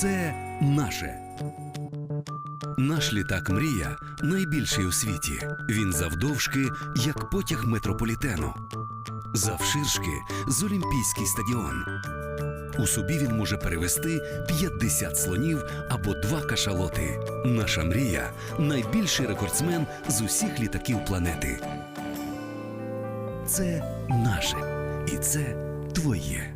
Це наше. Наш літак Мрія найбільший у світі. Він завдовжки, як потяг метрополітену. Завширшки з Олімпійський стадіон. У собі він може перевести 50 слонів або два кашалоти. Наша мрія найбільший рекордсмен з усіх літаків планети. Це наше. І це твоє.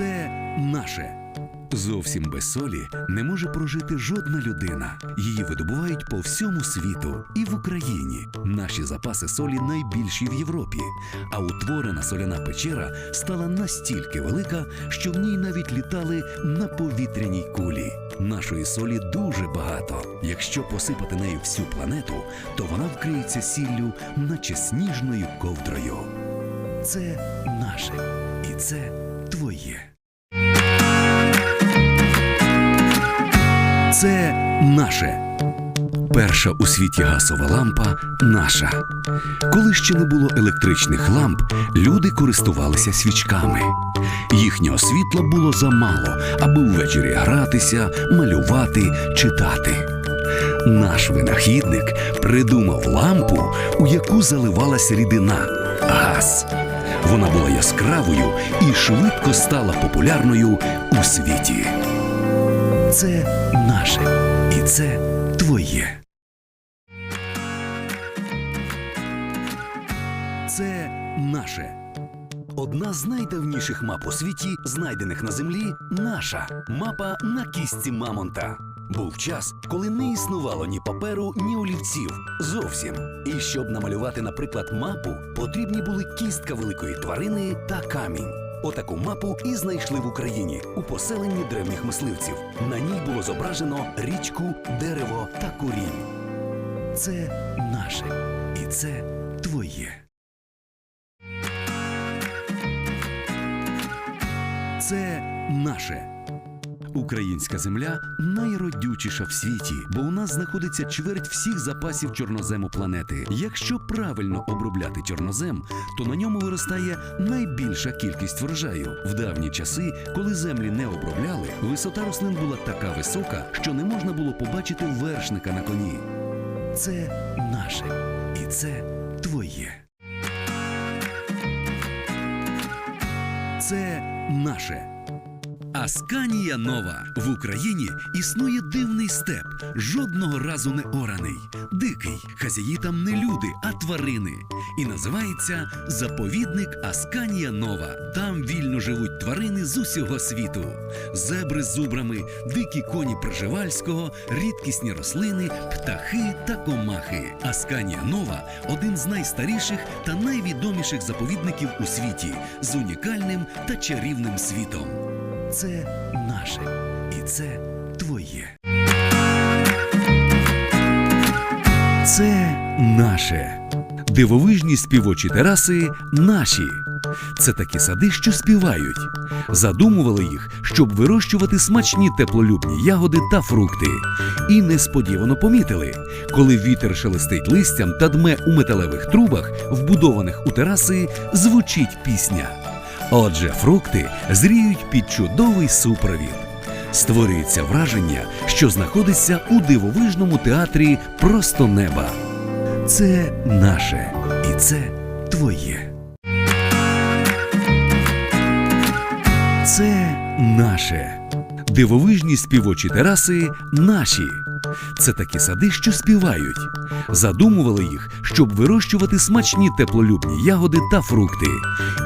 Це наше. Зовсім без солі не може прожити жодна людина. Її видобувають по всьому світу і в Україні. Наші запаси солі найбільші в Європі. А утворена соляна печера стала настільки велика, що в ній навіть літали на повітряній кулі. Нашої солі дуже багато. Якщо посипати нею всю планету, то вона вкриється сіллю, наче сніжною ковдрою. Це наше. І це твоє. Це наше. Перша у світі газова лампа наша. Коли ще не було електричних ламп, люди користувалися свічками. Їхнього світла було замало, аби ввечері гратися, малювати, читати. Наш винахідник придумав лампу, у яку заливалась рідина газ. Вона була яскравою і швидко стала популярною у світі. Це наше. І це твоє. Це наше. Одна з найдавніших мап у світі, знайдених на землі, наша мапа на кістці Мамонта. Був час, коли не існувало ні паперу, ні олівців. Зовсім. І щоб намалювати, наприклад, мапу, потрібні були кістка великої тварини та камінь. Отаку мапу і знайшли в Україні у поселенні древніх мисливців. На ній було зображено річку, дерево та курінь. Це наше. І це твоє. Це наше. Українська земля найродючіша в світі, бо у нас знаходиться чверть всіх запасів чорнозему планети. Якщо правильно обробляти чорнозем, то на ньому виростає найбільша кількість врожаю. В давні часи, коли землі не обробляли, висота рослин була така висока, що не можна було побачити вершника на коні. Це наше. І це твоє. Це наше. Асканія нова в Україні існує дивний степ, жодного разу не ораний, дикий. Хазяї там не люди, а тварини. І називається заповідник Асканія Нова. Там вільно живуть тварини з усього світу: зебри з зубрами, дикі коні Пржевальського, рідкісні рослини, птахи та комахи. Асканія Нова один з найстаріших та найвідоміших заповідників у світі з унікальним та чарівним світом. Це наше. І це твоє. Це наше. Дивовижні співочі тераси наші. Це такі сади, що співають. Задумували їх, щоб вирощувати смачні теплолюбні ягоди та фрукти. І несподівано помітили, коли вітер шелестить листям та дме у металевих трубах, вбудованих у тераси, звучить пісня. Отже, фрукти зріють під чудовий супровід. Створюється враження, що знаходиться у дивовижному театрі просто неба. Це наше і це твоє. Це наше. Дивовижні співочі тераси наші. Це такі сади, що співають. Задумували їх, щоб вирощувати смачні теплолюбні ягоди та фрукти.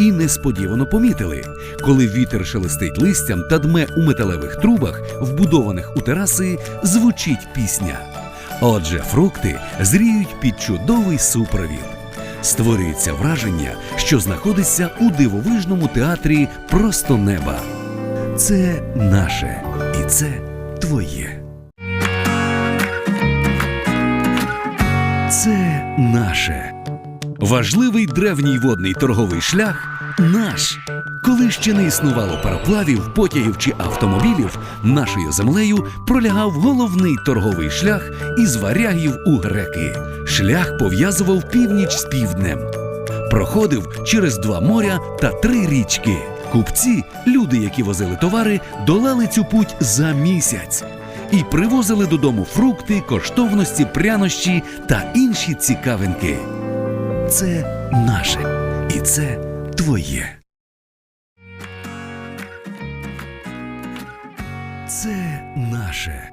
І несподівано помітили, коли вітер шелестить листям та дме у металевих трубах, вбудованих у тераси, звучить пісня. Отже, фрукти зріють під чудовий супровід. Створюється враження, що знаходиться у дивовижному театрі просто неба. Це наше і це твоє. Це наше. Важливий древній водний торговий шлях наш. Коли ще не існувало пароплавів, потягів чи автомобілів, нашою землею пролягав головний торговий шлях із варягів у греки. Шлях пов'язував північ з півднем. Проходив через два моря та три річки. Купці, люди, які возили товари, долали цю путь за місяць і привозили додому фрукти, коштовності, прянощі та інші цікавинки. Це наше і це твоє. Це наше.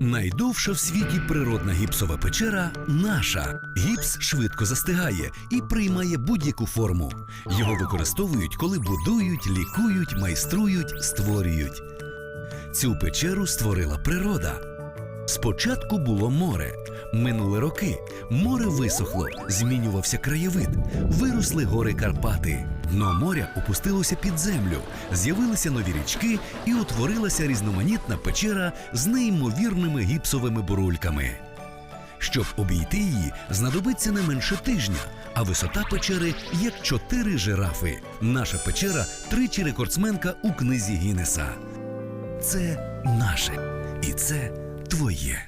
Найдовша в світі природна гіпсова печера наша. Гіпс швидко застигає і приймає будь-яку форму. Його використовують, коли будують, лікують, майструють, створюють. Цю печеру створила природа. Спочатку було море. Минули роки. Море висохло, змінювався краєвид, виросли гори Карпати. Дно моря опустилося під землю, з'явилися нові річки і утворилася різноманітна печера з неймовірними гіпсовими бурульками. Щоб обійти її, знадобиться не менше тижня, а висота печери як чотири жирафи. Наша печера тричі рекордсменка у книзі Гіннеса. Це наше і це твоє.